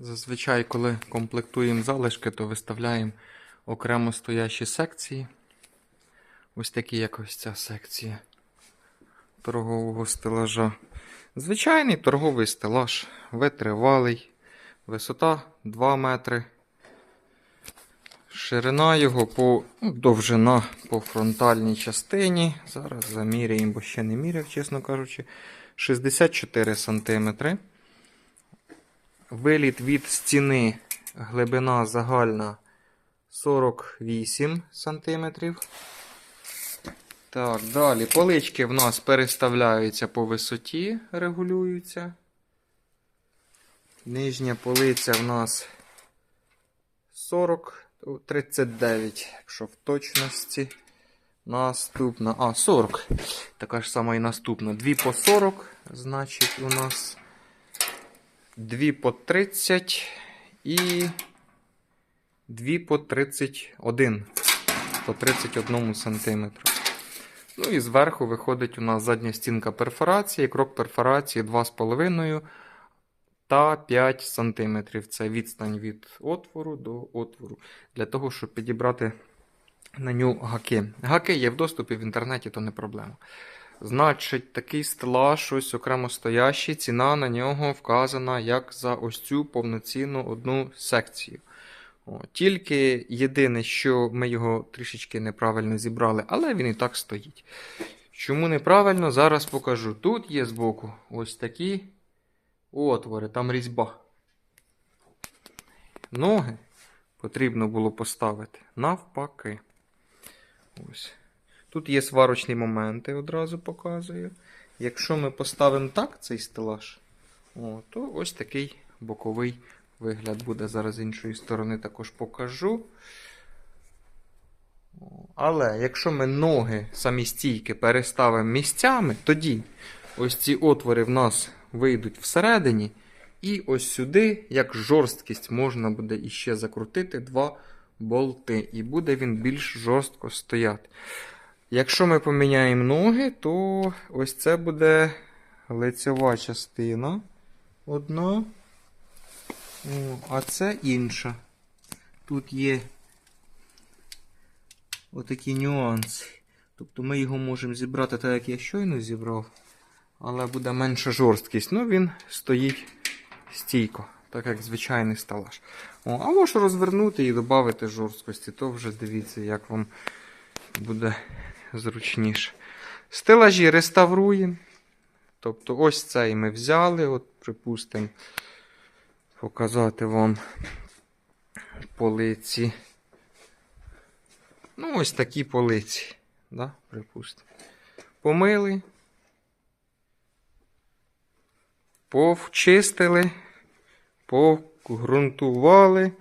Зазвичай, коли комплектуємо залишки, то виставляємо окремо стоящі секції. Ось такі, як ось ця секція торгового стелажа. Звичайний торговий стелаж, витривалий, висота 2 метри. Ширина його по ну, довжина по фронтальній частині. Зараз заміряємо, бо ще не міряв, чесно кажучи. 64 см. Виліт від стіни, глибина загальна 48 см. Так, далі полички в нас переставляються по висоті, регулюються. Нижня полиця в нас 40, 39, якщо в точності. Наступна. А, 40. Така ж сама і наступна. 2 по 40, значить, у нас 2 по 30 і 2 по 31. По 31 сантиметру. Ну і зверху виходить у нас задня стінка перфорації, крок перфорації 2,5 та 5 см. Це відстань від отвору до отвору. Для того, щоб підібрати на нього гаки. Гаки є в доступі в інтернеті, то не проблема. Значить, такий стелаж, ось окремо стоящий, ціна на нього вказана як за ось цю повноцінну одну секцію. О, тільки єдине, що ми його трішечки неправильно зібрали, але він і так стоїть. Чому неправильно, зараз покажу. Тут є збоку ось такі отвори, там різьба. Ноги потрібно було поставити навпаки. Ось. Тут є сварочні моменти, одразу показую. Якщо ми поставимо так цей стелаж, о, то ось такий боковий вигляд буде. Зараз з іншої сторони також покажу. Але якщо ми ноги самі стійки переставимо місцями, тоді ось ці отвори в нас вийдуть всередині. І ось сюди, як жорсткість, можна буде іще закрутити два болти. І буде він більш жорстко стояти. Якщо ми поміняємо ноги, то ось це буде лицева частина одна. А це інша. Тут є отакі нюанси. Тобто ми його можемо зібрати так, як я щойно зібрав, але буде менша жорсткість. Ну, він стоїть стійко, так як звичайний стелаж. О, а можеш розвернути і додати жорсткості, то вже дивіться, як вам буде зручніше. Стелажі реставруємо. Тобто ось цей ми взяли, от, припустимо, показати вам полиці. Ну, ось такі полиці. Да, припустимо. Помили. Повчистили, погрунтували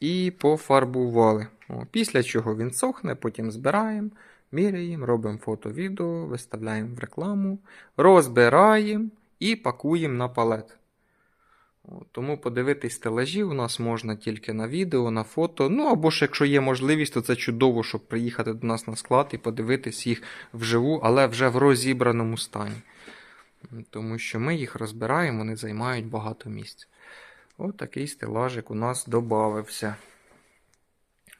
і пофарбували. О, після чого він сохне, потім збираємо, міряємо, робимо фото, відео, виставляємо в рекламу, розбираємо і пакуємо на палет. Тому подивитись стелажі у нас можна тільки на відео, на фото. Ну або ж якщо є можливість, то це чудово, щоб приїхати до нас на склад і подивитись їх вживу, але вже в розібраному стані. Тому що ми їх розбираємо, вони займають багато місця. Ось такий стелажик у нас додався.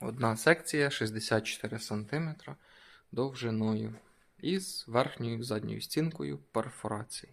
Одна секція 64 см довжиною із верхньою задньою стінкою перфорації.